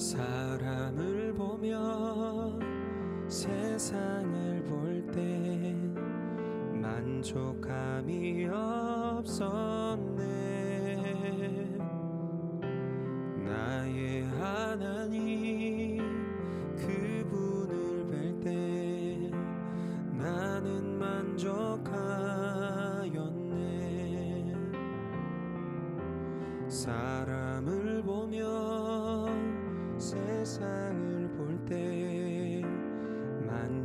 사람을 보며 세상을 볼 때 만족함이 없었네. 나의 하나님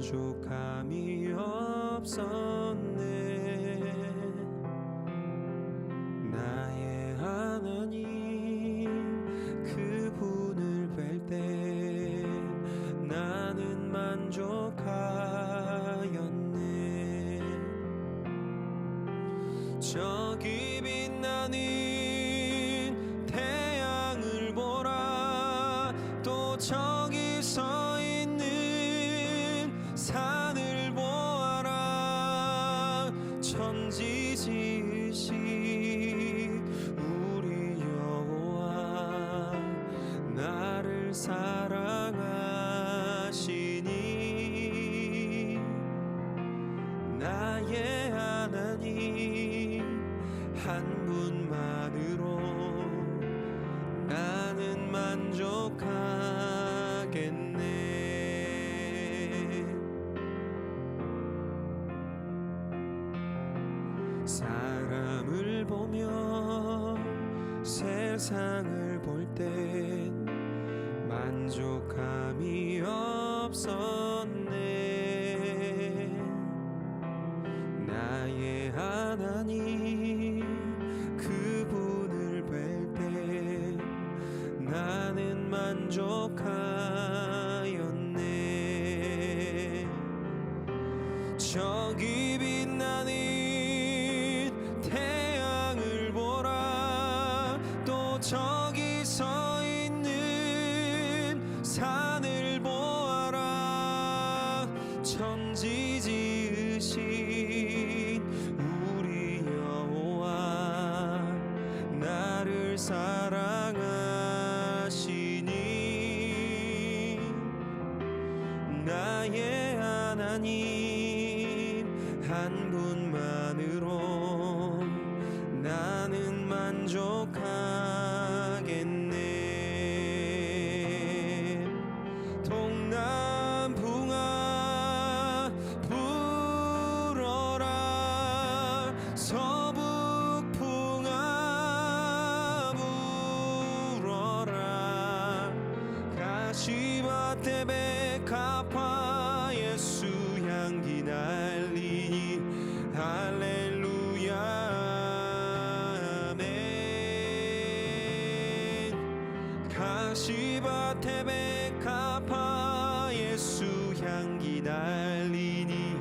만족함이 없었네 사랑하시니 나의 하나님 한 분만으로 나는 만족하겠네. 사람을 보며 세상을 볼때 만족함이 없었네. 나의 하나님 그분을 뵐 때 나는 만족함 に 시바테베 카파 예수 향기 날리니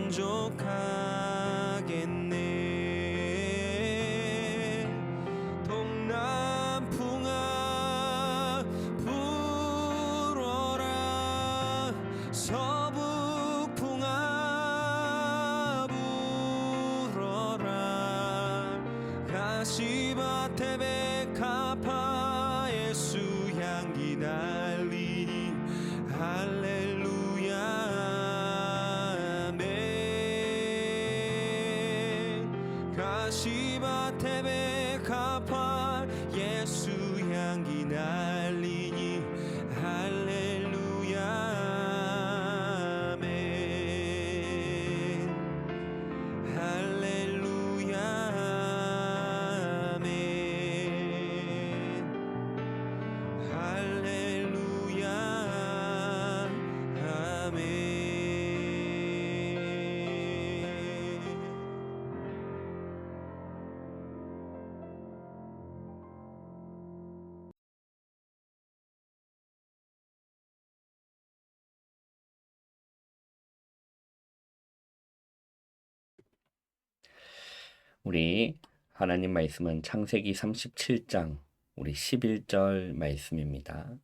만족하겠네. 동남풍아 불어라. 서북풍아 불어라. 가시밭에 しばてべ 우리 하나님 말씀은 창세기 37장 우리 11절 말씀입니다.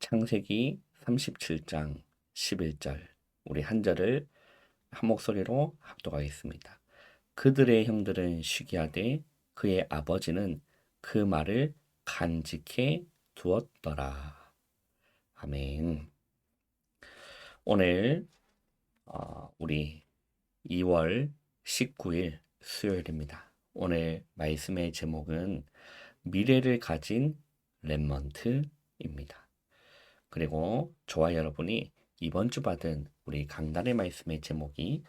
창세기 37장 11절 우리 한 절을 한 목소리로 합독하겠습니다. 그들의 형들은 시기하되 그의 아버지는 그 말을 간직해 두었더라. 아멘. 오늘 어, 우리 2월 19일 수요일입니다. 오늘 말씀의 제목은 미래를 가진 랩먼트입니다. 그리고 저와 여러분이 이번 주 받은 우리 강단의 말씀의 제목이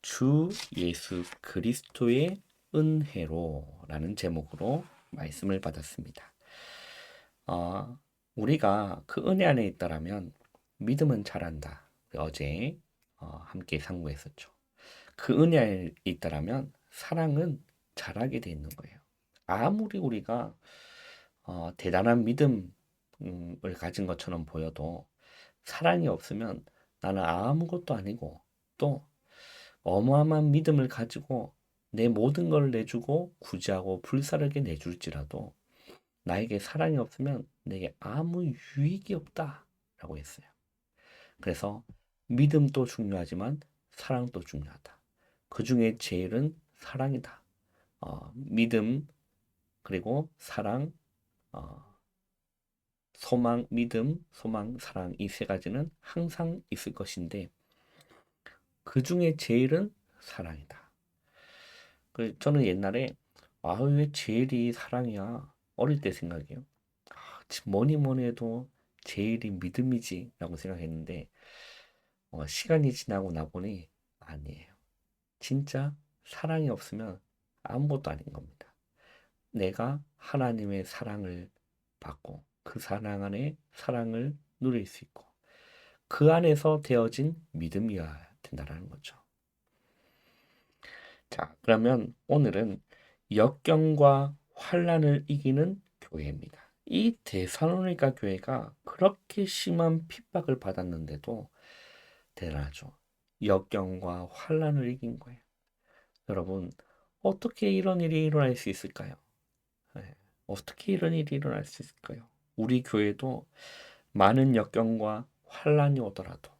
주 예수 그리스도의 은혜로 라는 제목으로 말씀을 받았습니다. 어, 우리가 그 은혜 안에 있다라면 믿음은 잘한다. 어제 어, 함께 상고했었죠. 그 은혜 안에 있다라면 사랑은 잘하게 돼 있는 거예요. 아무리 우리가 어, 대단한 믿음을 가진 것처럼 보여도 사랑이 없으면 나는 아무것도 아니고 또 어마어마한 믿음을 가지고 내 모든 걸 내주고 구제하고 불사르게 내줄지라도 나에게 사랑이 없으면 내게 아무 유익이 없다라고 했어요. 그래서 믿음도 중요하지만 사랑도 중요하다. 그 중에 제일은 사랑이다. 어, 믿음 그리고 사랑, 어, 소망, 믿음, 소망, 사랑 이 세 가지는 항상 있을 것인데 그 중에 제일은 사랑이다. 그 저는 옛날에 아왜 제일이 사랑이야 어릴 때 생각해요. 아, 뭐니 뭐니 해도 제일이 믿음이지라고 생각했는데 어, 시간이 지나고 나 보니 아니에요. 진짜 사랑이 없으면 아무것도 아닌 겁니다. 내가 하나님의 사랑을 받고 그 사랑 안에 사랑을 누릴 수 있고 그 안에서 되어진 믿음이어야 된다는 거죠. 자, 그러면 오늘은 역경과 환란을 이기는 교회입니다. 이 데살로니가 교회가 그렇게 심한 핍박을 받았는데도 대단하죠. 역경과 환란을 이긴 거예요. 여러분 어떻게 이런 일이 일어날 수 있을까요? 네. 어떻게 이런 일이 일어날 수 있을까요? 우리 교회도 많은 역경과 환란이 오더라도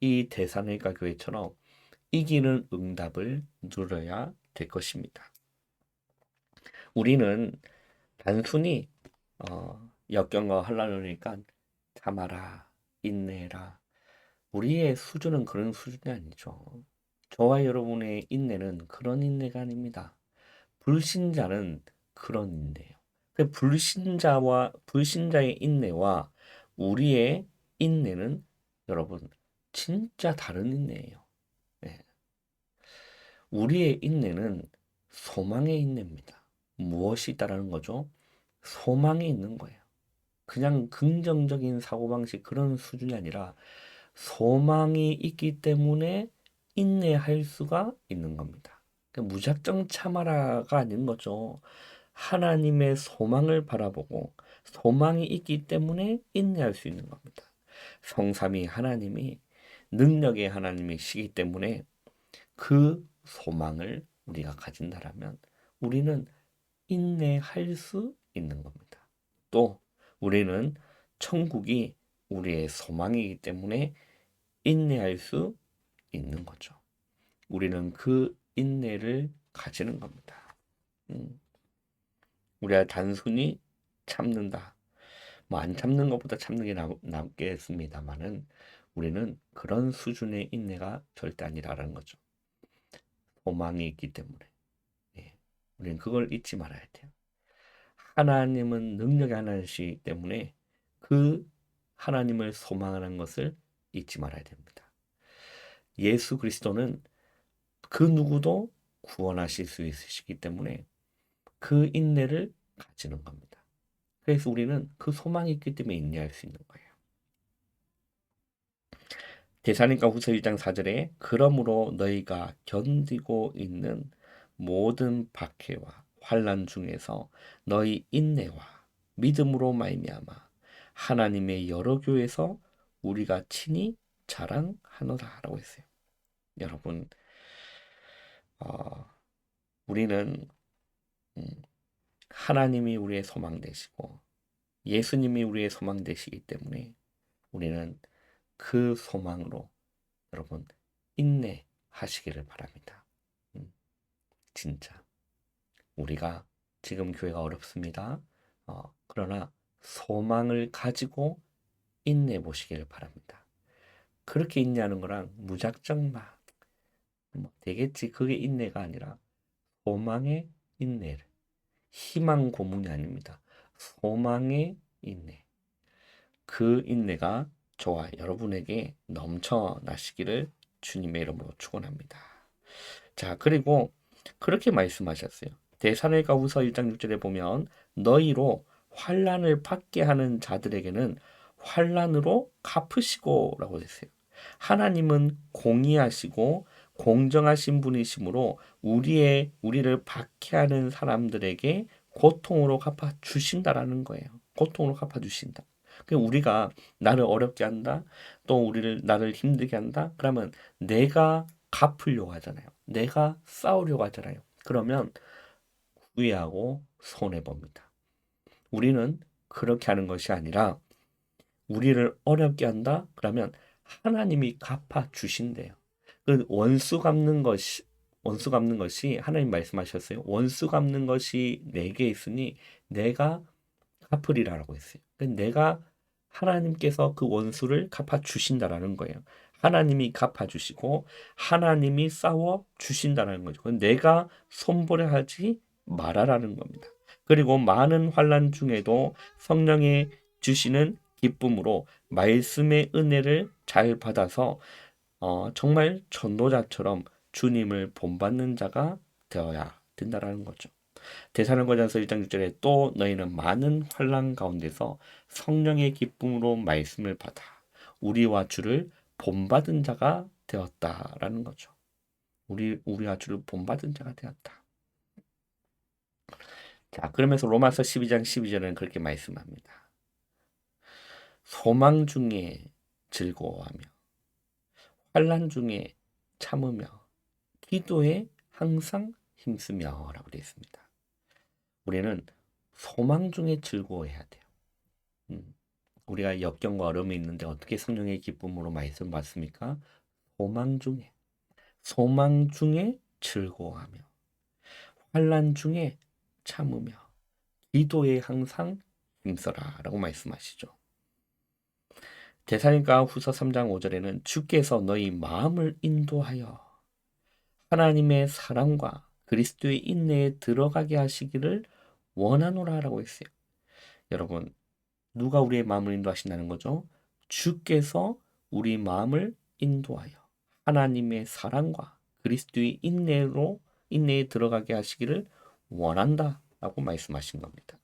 이 대산일가 교회처럼 이기는 응답을 누려야 될 것입니다. 우리는 단순히 어, 역경과 환란을 오니까 참아라, 인내라. 우리의 수준은 그런 수준이 아니죠. 저와 여러분의 인내는 그런 인내가 아닙니다. 불신자는 그런 인내예요. 그 불신자와 불신자의 인내와 우리의 인내는 여러분 진짜 다른 인내예요. 네. 우리의 인내는 소망의 인내입니다. 무엇이 있다라는 거죠? 소망이 있는 거예요. 그냥 긍정적인 사고방식 그런 수준이 아니라 소망이 있기 때문에 인내할 수가 있는 겁니다. 그러니까 무작정 참아라가 아닌 거죠. 하나님의 소망을 바라보고 소망이 있기 때문에 인내할 수 있는 겁니다. 성삼이 하나님이 능력의 하나님이시기 때문에 그 소망을 우리가 가진다라면 우리는 인내할 수 있는 겁니다. 또 우리는 천국이 우리의 소망이기 때문에 인내할 수 있는 거죠. 우리는 그 인내를 가지는 겁니다. 음. 우리가 단순히 참는다. 뭐 안 참는 것보다 참는 게 나, 낫겠습니다만은 우리는 그런 수준의 인내가 절대 아니라는 거죠. 소망이 있기 때문에. 예. 우리는 그걸 잊지 말아야 돼요. 하나님은 능력의 하나님이기 때문에 그 하나님을 소망하는 것을 잊지 말아야 됩니다. 예수 그리스도는 그 누구도 구원하실 수 있으시기 때문에 그 인내를 가지는 겁니다. 그래서 우리는 그 소망이 있기 때문에 인내할 수 있는 거예요. 대사님과 후서 1장 4절에 그러므로 너희가 견디고 있는 모든 박해와 환란 중에서 너희 인내와 믿음으로 말미암아 하나님의 여러 교회에서 우리가 친히 자랑하노라라고 했어요. 여러분, 어, 우리는 음, 하나님이 우리의 소망 되시고 예수님이 우리의 소망 되시기 때문에 우리는 그 소망으로 여러분 인내하시기를 바랍니다. 음, 진짜 우리가 지금 교회가 어렵습니다. 어, 그러나 소망을 가지고 인내 보시기를 바랍니다. 그렇게 인내하는 거랑 무작정 막 뭐 되겠지 그게 인내가 아니라 소망의 인내를 희망 고문이 아닙니다. 소망의 인내 그 인내가 저와 여러분에게 넘쳐나시기를 주님의 이름으로 축원합니다. 자 그리고 그렇게 말씀하셨어요. 대사로니가후서 1장 6절에 보면 너희로 환란을 받게 하는 자들에게는 환란으로 갚으시고라고 했어요. 하나님은 공의하시고 공정하신 분이시므로 우리의 우리를 박해하는 사람들에게 고통으로 갚아 주신다라는 거예요. 고통으로 갚아 주신다. 그 우리가 나를 어렵게 한다, 또 우리를 나를 힘들게 한다. 그러면 내가 갚으려고 하잖아요. 내가 싸우려고 하잖아요. 그러면 후회하고 손해 봅니다. 우리는 그렇게 하는 것이 아니라 우리를 어렵게 한다. 그러면 하나님이 갚아 주신대요. 그 원수 갚는 것이 원수 갚는 것이 하나님 말씀하셨어요. 원수 갚는 것이 내게 있으니 내가 갚으리라라고 했어요. 그 내가 하나님께서 그 원수를 갚아 주신다라는 거예요. 하나님이 갚아 주시고 하나님이 싸워 주신다라는 거죠. 내가 손보려 하지 말아라는 겁니다. 그리고 많은 환란 중에도 성령의 주시는 기쁨으로 말씀의 은혜를 잘 받아서 어, 정말 전도자처럼 주님을 본받는 자가 되어야 된다라는 거죠. 대사령과전서 1장 6절에 또 너희는 많은 환란 가운데서 성령의 기쁨으로 말씀을 받아 우리와 주를 본받은 자가 되었다라는 거죠. 우리 우리와 주를 본받은 자가 되었다. 자, 그러면서 로마서 12장 12절에는 그렇게 말씀합니다. 소망 중에 즐거워하며 환란 중에 참으며 기도에 항상 힘쓰며라고 되어 있습니다. 우리는 소망 중에 즐거워해야 돼요. 음, 우리가 역경과 어려움이 있는데 어떻게 성령의 기쁨으로 말씀 받습니까? 소망 중에 소망 중에 즐거워하며 환란 중에 참으며 기도에 항상 힘써라라고 말씀하시죠. 대사니까 후서 3장 5절에는 주께서 너희 마음을 인도하여 하나님의 사랑과 그리스도의 인내에 들어가게 하시기를 원하노라라고 했어요. 여러분, 누가 우리의 마음을 인도하신다는 거죠? 주께서 우리 마음을 인도하여 하나님의 사랑과 그리스도의 인내로 인내에 들어가게 하시기를 원한다라고 말씀하신 겁니다.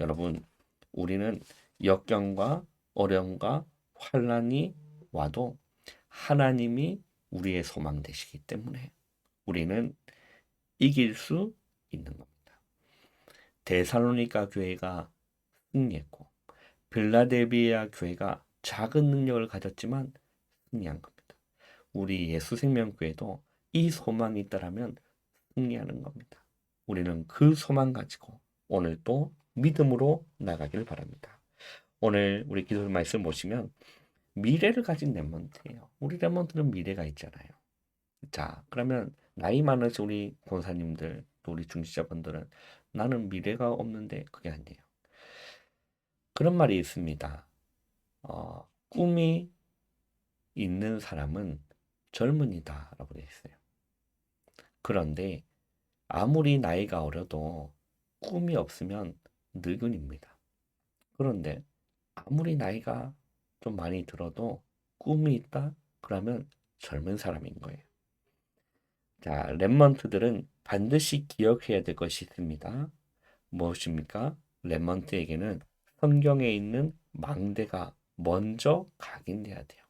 여러분, 우리는 역경과 어려움과 환란이 와도 하나님이 우리의 소망 되시기 때문에 우리는 이길 수 있는 겁니다. 데살로니가 교회가 승리했고 빌라델비아 교회가 작은 능력을 가졌지만 승리한 겁니다. 우리 예수 생명교회도 이 소망이 있다라면 승리하는 겁니다. 우리는 그 소망 가지고 오늘 또 믿음으로 나가길 바랍니다. 오늘 우리 기도 말씀 보시면 미래를 가진 랩몬트예요. 우리 랩몬트는 미래가 있잖아요. 자, 그러면 나이 많으신 우리 권사님들, 또 우리 중지자분들은 나는 미래가 없는데 그게 아니에요. 그런 말이 있습니다. 어, 꿈이 있는 사람은 젊은이다라고 되어 있어요. 그런데 아무리 나이가 어려도 꿈이 없으면 늙은입니다. 그런데 아무리 나이가 좀 많이 들어도 꿈이 있다? 그러면 젊은 사람인 거예요. 자, 랩먼트들은 반드시 기억해야 될 것이 있습니다. 무엇입니까? 랩먼트에게는 성경에 있는 망대가 먼저 각인돼야 돼요.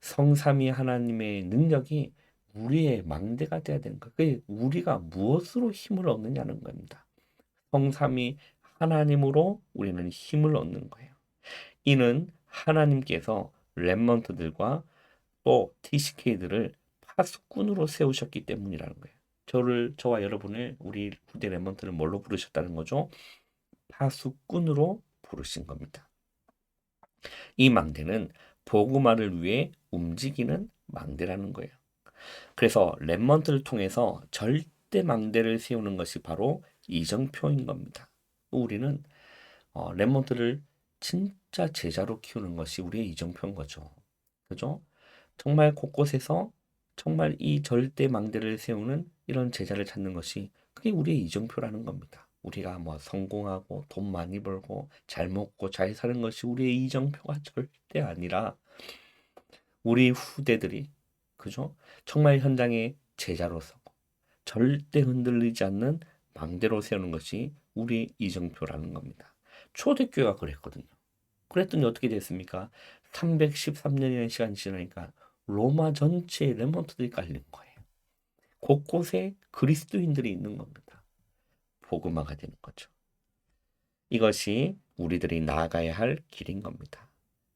성삼위 하나님의 능력이 우리의 망대가 돼야 되는 거예요. 그 우리가 무엇으로 힘을 얻느냐는 겁니다. 성삼위 하나님으로 우리는 힘을 얻는 거예요. 이는 하나님께서 랩먼트들과 또 TCK들을 파수꾼으로 세우셨기 때문이라는 거예요. 저를 저와 여러분을 우리 후대 레몬트를 뭘로 부르셨다는 거죠? 파수꾼으로 부르신 겁니다. 이 망대는 보구마를 위해 움직이는 망대라는 거예요. 그래서 렘먼트를 통해서 절대 망대를 세우는 것이 바로 이정표인 겁니다. 우리는 어, 렘먼트를 진짜 제자로 키우는 것이 우리의 이정표인 거죠. 그죠? 정말 곳곳에서 정말 이 절대 망대를 세우는 이런 제자를 찾는 것이 그게 우리의 이정표라는 겁니다. 우리가 뭐 성공하고 돈 많이 벌고 잘 먹고 잘 사는 것이 우리의 이정표가 절대 아니라 우리 후대들이 그죠? 정말 현장의 제자로 서고 절대 흔들리지 않는 망대로 세우는 것이 우리 이정표라는 겁니다. 초대교회가 그랬거든요. 그랬더니 어떻게 됐습니까? 313년이라는 시간이 지나니까 로마 전체에 레몬트들이 깔린 거예요. 곳곳에 그리스도인들이 있는 겁니다. 복음화가 되는 거죠. 이것이 우리들이 나아가야 할 길인 겁니다.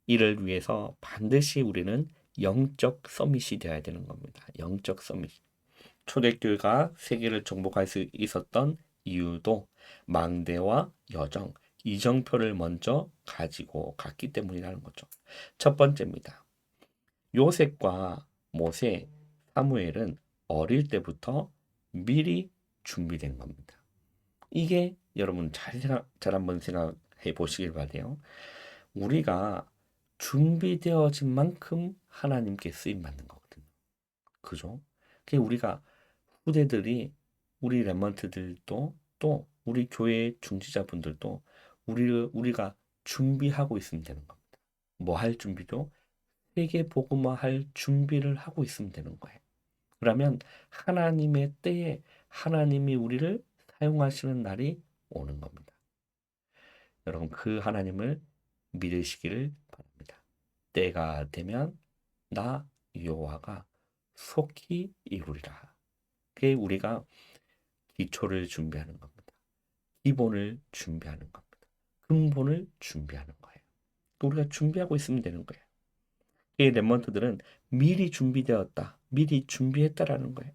이를 위해서 반드시 우리는 영적 서밋이 되어야 되는 겁니다. 영적 서밋. 초대교회가 세계를 정복할 수 있었던 이유도 망대와 여정, 이정표를 먼저 가지고 갔기 때문이라는 거죠. 첫 번째입니다. 요셉과 모세, 사무엘은 어릴 때부터 미리 준비된 겁니다. 이게 여러분 잘 생각, 잘 한번 생각해 보시길 바래요. 우리가 준비되어진 만큼 하나님께 쓰임 받는 거거든요. 그죠? 그 우리가 후대들이 우리 렘먼트들도 또 우리 교회 중지자분들도 우리를 우리가 준비하고 있으면 되는 겁니다. 뭐 할 준비도 세계 복음화 할 준비를 하고 있으면 되는 거예요. 그러면 하나님의 때에 하나님이 우리를 사용하시는 날이 오는 겁니다. 여러분 그 하나님을 믿으시기를 바랍니다. 때가 되면 나 여호와가 속히 이루리라. 그게 우리가 기초를 준비하는 겁니다. 기본을 준비하는 겁니다. 근본을 준비하는 거예요. 우리가 준비하고 있으면 되는 거예요. 이 렘먼트들은 미리 준비되었다. 미리 준비했다라는 거예요.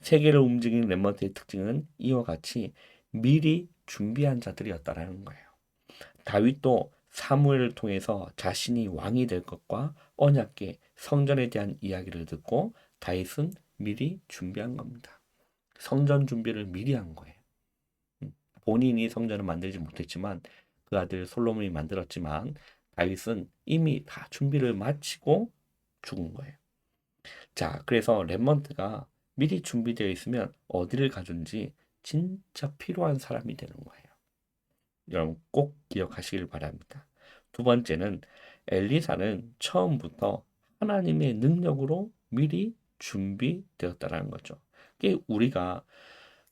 세계를 움직이는 렘먼트의 특징은 이와 같이 미리 준비한 자들이었다라는 거예요. 다윗도 사무엘을 통해서 자신이 왕이 될 것과 언약계 성전에 대한 이야기를 듣고 다윗은 미리 준비한 겁니다. 성전 준비를 미리 한 거예요. 음, 본인이 성전을 만들지 못했지만 그 아들 솔로몬이 만들었지만 다윗은 이미 다 준비를 마치고 죽은 거예요. 자, 그래서 렘먼트가 미리 준비되어 있으면 어디를 가든지 진짜 필요한 사람이 되는 거예요. 여러분 꼭 기억하시길 바랍니다. 두 번째는 엘리사는 처음부터 하나님의 능력으로 미리 준비되었다라는 거죠. 이게 우리가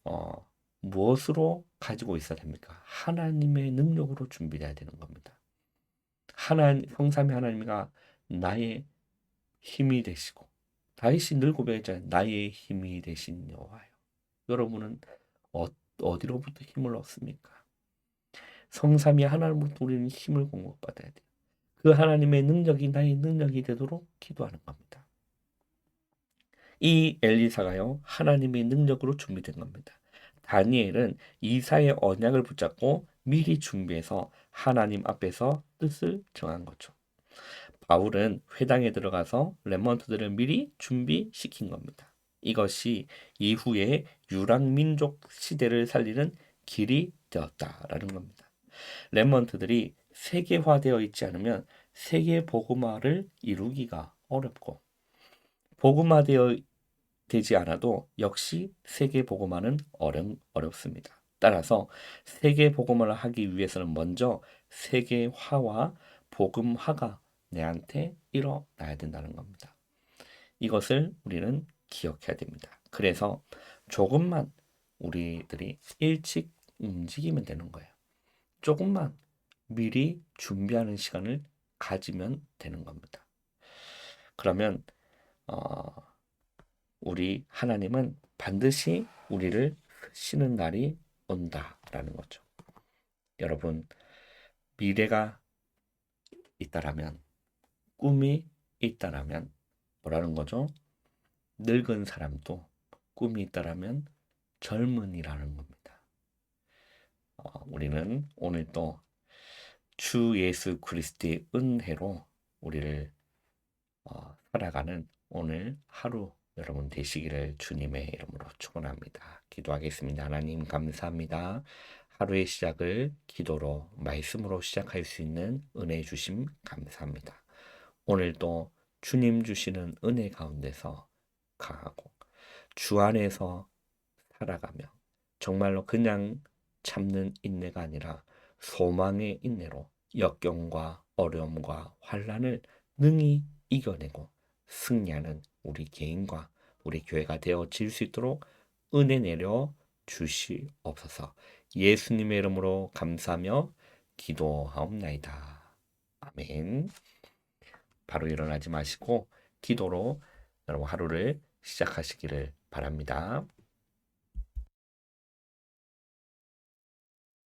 어, 무엇으로 가지고 있어야 됩니까? 하나님의 능력으로 준비돼야 되는 겁니다. 하나님 성삼위 하나님과 나의 힘이 되시고 다윗이 늘 고백했잖아요. 나의 힘이 되신 여호와요. 여러분은 어, 어디로부터 힘을 얻습니까? 성삼위 하나님부터 우리는 힘을 공급받아야 돼요. 그 하나님의 능력이 나의 능력이 되도록 기도하는 겁니다. 이 엘리사가요 하나님의 능력으로 준비된 겁니다. 다니엘은 이사의 언약을 붙잡고 미리 준비해서 하나님 앞에서 뜻을 정한 거죠. 바울은 회당에 들어가서 레몬트들을 미리 준비시킨 겁니다. 이것이 이후에 유랑민족 시대를 살리는 길이 되었다라는 겁니다. 레몬트들이 세계화되어 있지 않으면 세계 복음화를 이루기가 어렵고 복음화되어 되지 않아도 역시 세계 복음화는 어렵, 어렵습니다. 따라서 세계 복음화를 하기 위해서는 먼저 세계화와 복음화가 내한테 일어나야 된다는 겁니다. 이것을 우리는 기억해야 됩니다. 그래서 조금만 우리들이 일찍 움직이면 되는 거예요. 조금만 미리 준비하는 시간을 가지면 되는 겁니다. 그러면 어, 우리 하나님은 반드시 우리를 쓰시는 날이 온다라는 거죠. 여러분 미래가 있다라면 꿈이 있다라면 뭐라는 거죠? 늙은 사람도 꿈이 있다라면 젊은이라는 겁니다. 어, 우리는 오늘 또주 예수 그리스도의 은혜로 우리를 어, 살아가는 오늘 하루 여러분 되시기를 주님의 이름으로 축원합니다. 기도하겠습니다. 하나님 감사합니다. 하루의 시작을 기도로 말씀으로 시작할 수 있는 은혜 주심 감사합니다. 오늘도 주님 주시는 은혜 가운데서 강하고 주 안에서 살아가며 정말로 그냥 참는 인내가 아니라 소망의 인내로 역경과 어려움과 환란을 능히 이겨내고 승리하는 우리 개인과 우리 교회가 되어질 수 있도록 은혜 내려 주시옵소서. 예수님의 이름으로 감사하며 기도하옵나이다. 아멘. 바로 일어나지 마시고 기도로 여러분 하루를 시작하시기를 바랍니다.